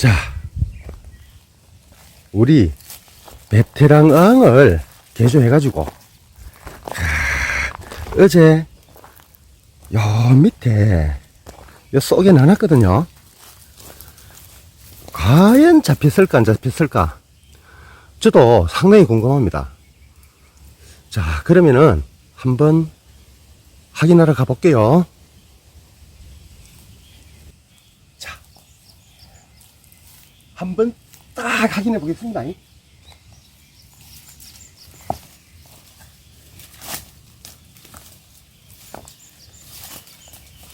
자, 우리 베테랑 어항을 개조해가지고, 아, 어제, 요 밑에, 요 속에 넣어놨거든요. 과연 잡혔을까, 안 잡혔을까? 저도 상당히 궁금합니다. 자, 그러면은 한번 확인하러 가볼게요. 한번 딱 확인해 보겠습니다.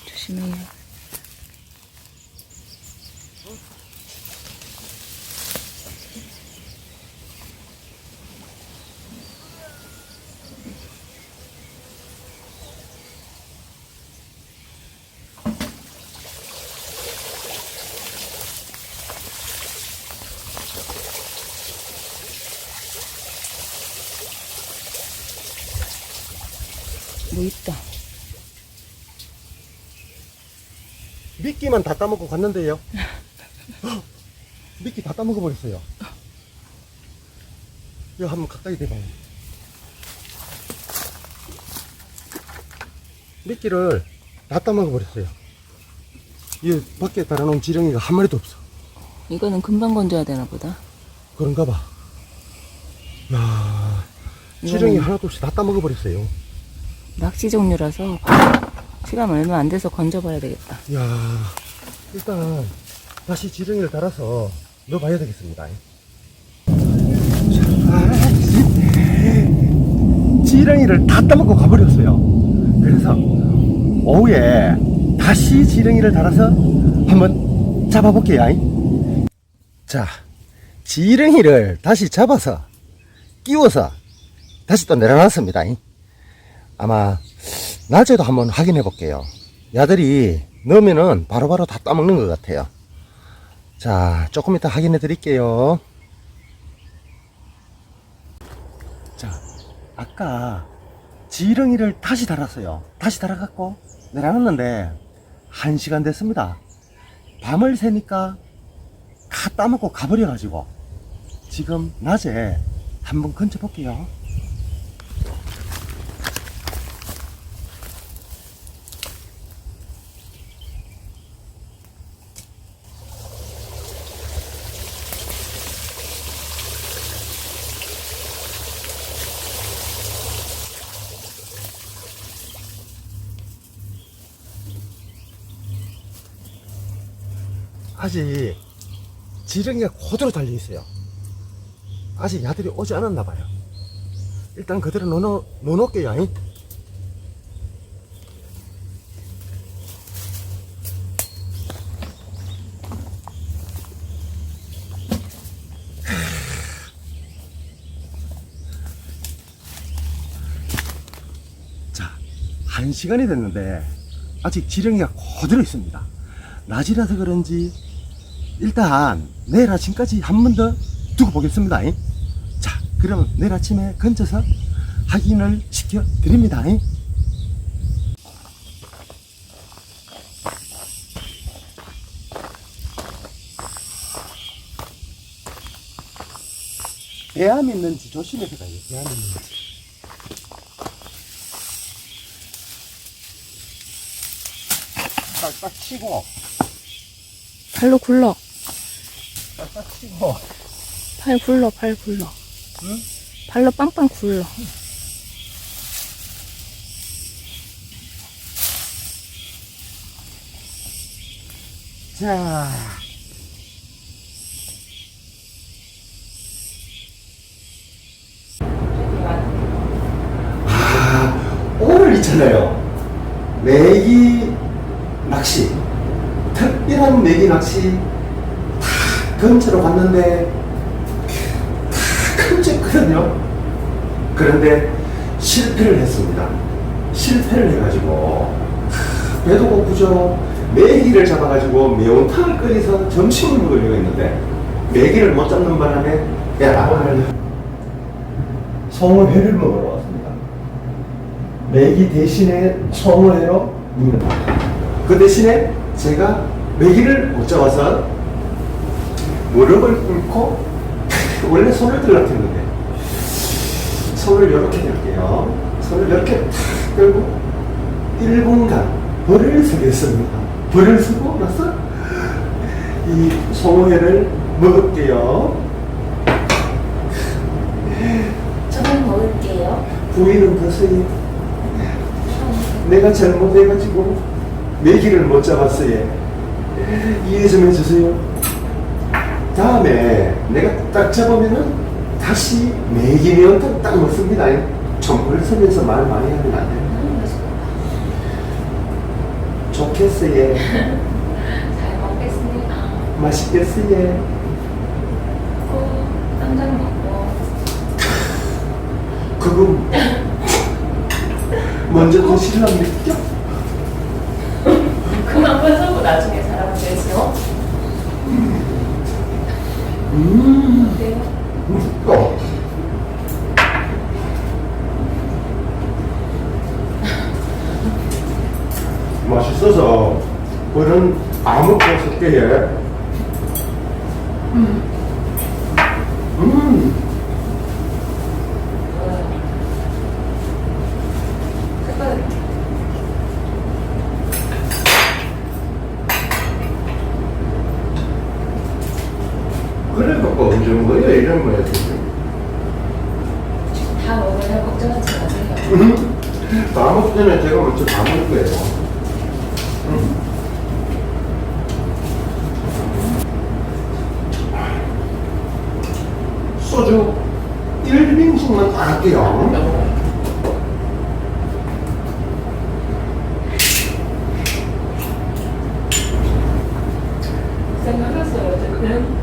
조심해요. 뭐 있다. 미끼만 다 따먹고 갔는데요. 미끼 다 따먹어 버렸어요. 이거 한번 가까이 대봐요. 미끼를 다 따먹어 버렸어요. 이 밖에 달아놓은 지렁이가 한 마리도 없어. 이거는 금방 건져야 되나 보다. 그런가 봐. 야 지렁이 이거는 하나도 없이 다 따먹어 버렸어요. 낚시 종류라서 시간 얼마 안 돼서 건져봐야 되겠다. 야 일단 다시 지렁이를 달아서 넣어봐야 되겠습니다. 지렁이를 다 따먹고 가버렸어요. 그래서 오후에 다시 지렁이를 달아서 한번 잡아볼게요. 자, 지렁이를 다시 잡아서 끼워서 다시 또 내려놨습니다. 아마 낮에도 한번 확인해 볼게요. 야들이 넣으면은 바로바로 다 따먹는 것 같아요. 자, 조금 이따 확인해 드릴게요. 자, 아까 지렁이를 다시 달았어요. 다시 달아갖고 내려놨는데 한 시간 됐습니다. 밤을 새니까 다 따먹고 가버려가지고 지금 낮에 한번 건져 볼게요. 아직 지렁이가 그대로 달려 있어요. 아직 야들이 오지 않았나 봐요. 일단 그대로 넣어 놓을게요. 잉? 자, 한 시간이 됐는데 아직 지렁이가 그대로 있습니다. 낮이라서 그런지 일단 내일 아침까지 한 번 더 두고 보겠습니다. 잉? 자, 그러면 내일 아침에 건져서 확인을 시켜 드립니다. 잉? 배암 있는지 조심해서 가요. 배암 있는지. 딱딱 치고, 팔로 굴러. 딱딱 치고. 팔 굴러, 팔 굴러. 응? 발로 빵빵 굴러. 자. 아, 오늘 있잖아요. 메기 낚시. 특별한 메기 낚시 다 근처로 갔는데 다 큰쨌거든요. 그런데 실패를 했습니다. 실패를 해가지고 배도 고프죠. 메기를 잡아가지고 매운탕을 끓여서 점심을 먹으려고 했는데 메기를 못 잡는 바람에 야 오늘 송어회를 먹으러 왔습니다. 메기 대신에 송어회로 먹는 그 대신에 제가 메기를 못 잡아서 무릎을 꿇고 원래 손을 들라고 했는데 손을 이렇게 들게요. 손을 이렇게 탁 들고 1분간 벌을 서겠습니다. 벌을 서고 나서 이 송어회를 먹을게요. 저는 먹을게요. 부위는 드세요. 내가 잘못해가지고 내기를 못 잡았어요. 이해 좀 해주세요. 다음에 내가 딱 잡으면은 다시 매기면 딱 먹습니다. 정보를 쓰면서 말 많이 하면 안 돼요. 음. 좋겠어요. 잘 먹겠습니다. 맛있겠어요. 고 쌈장 먹고. 그거 먼저 드시려면 느껴? 그만 번 나중에 사람 되죠. 음. 어. 맛있어서 그런 아무 음. 음. 색깔 그래 갖고 이런 지금. 다 먹으면 걱정하지 마세요. 음. 다음 먹기 전에 제가 먼저 다 먹을 거예요. 음. 소주 1빙씩만 다 할게요. 생각했어요, 어쨌든.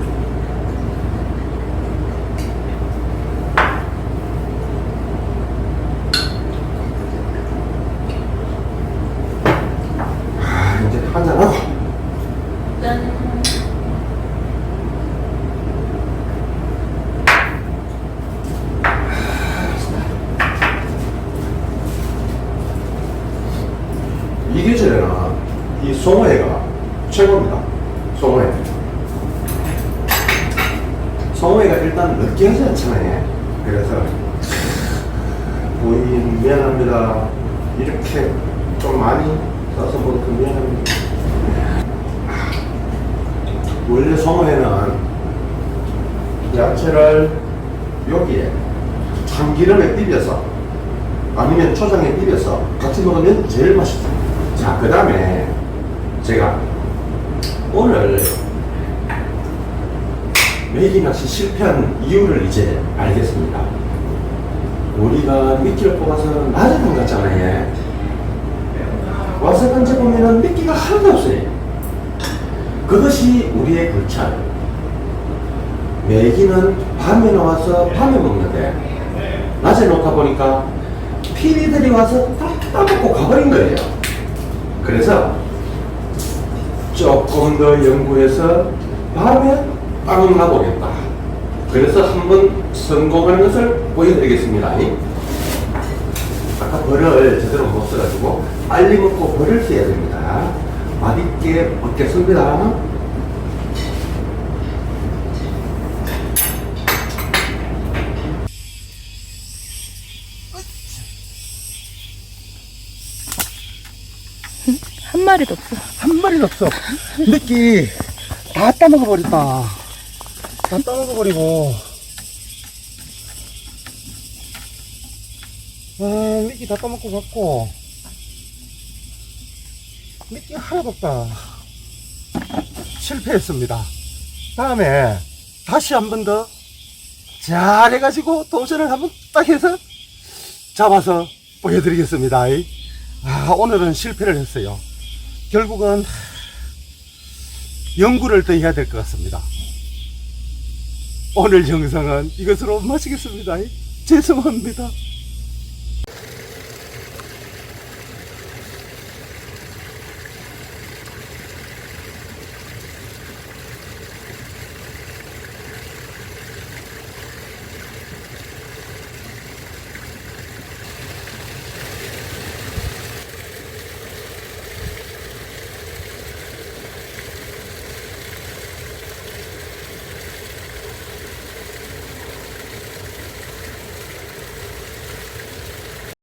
아, 이제 한잔하고. 짠. 이 계절에는 이 송어회가 최고입니다. 송어회. 송어회가 일단 느끼하지 않잖아요. 그래서 부인 미안합니다. 이렇게 좀 많이 써서 먹어서 미안합니다. 원래 송어회는 야채를 여기에 참기름에 비벼서 아니면 초장에 비벼서 같이 먹으면 제일 맛있어요. 자, 그 다음에 제가 오늘 메기 낚시 실패한 이유를 이제 알겠습니다. 우리가 미끼를 뽑아서 낮에 담갔잖아요. 와서 던져보면 미끼가 하나도 없어요. 그것이 우리의 불찰. 메기는 밤에 나와서 밤에 먹는데 낮에 놓다 보니까 피리들이 와서 다 따먹고 가버린 거예요. 그래서 조금 더 연구해서 밤에 빵을 나보겠다. 그래서 한번 성공하는 것을 보여드리겠습니다. 아까 벌을 제대로 못 써가지고 빨리 먹고 벌을 써야 됩니다. 맛있게 먹겠습니다. 한 마리도 없어. 한 마리도 없어. 느끼 다 따먹어 버렸다. 다 따먹어 버리고. 아, 미끼 다 따먹고 갔고. 미끼 하나도 없다. 실패했습니다. 다음에 다시 한 번 더 잘해가지고 도전을 한번 딱 해서 잡아서 보여드리겠습니다. 아, 오늘은 실패를 했어요. 결국은 연구를 더 해야 될 것 같습니다. 오늘 영상은 이것으로 마치겠습니다. 죄송합니다.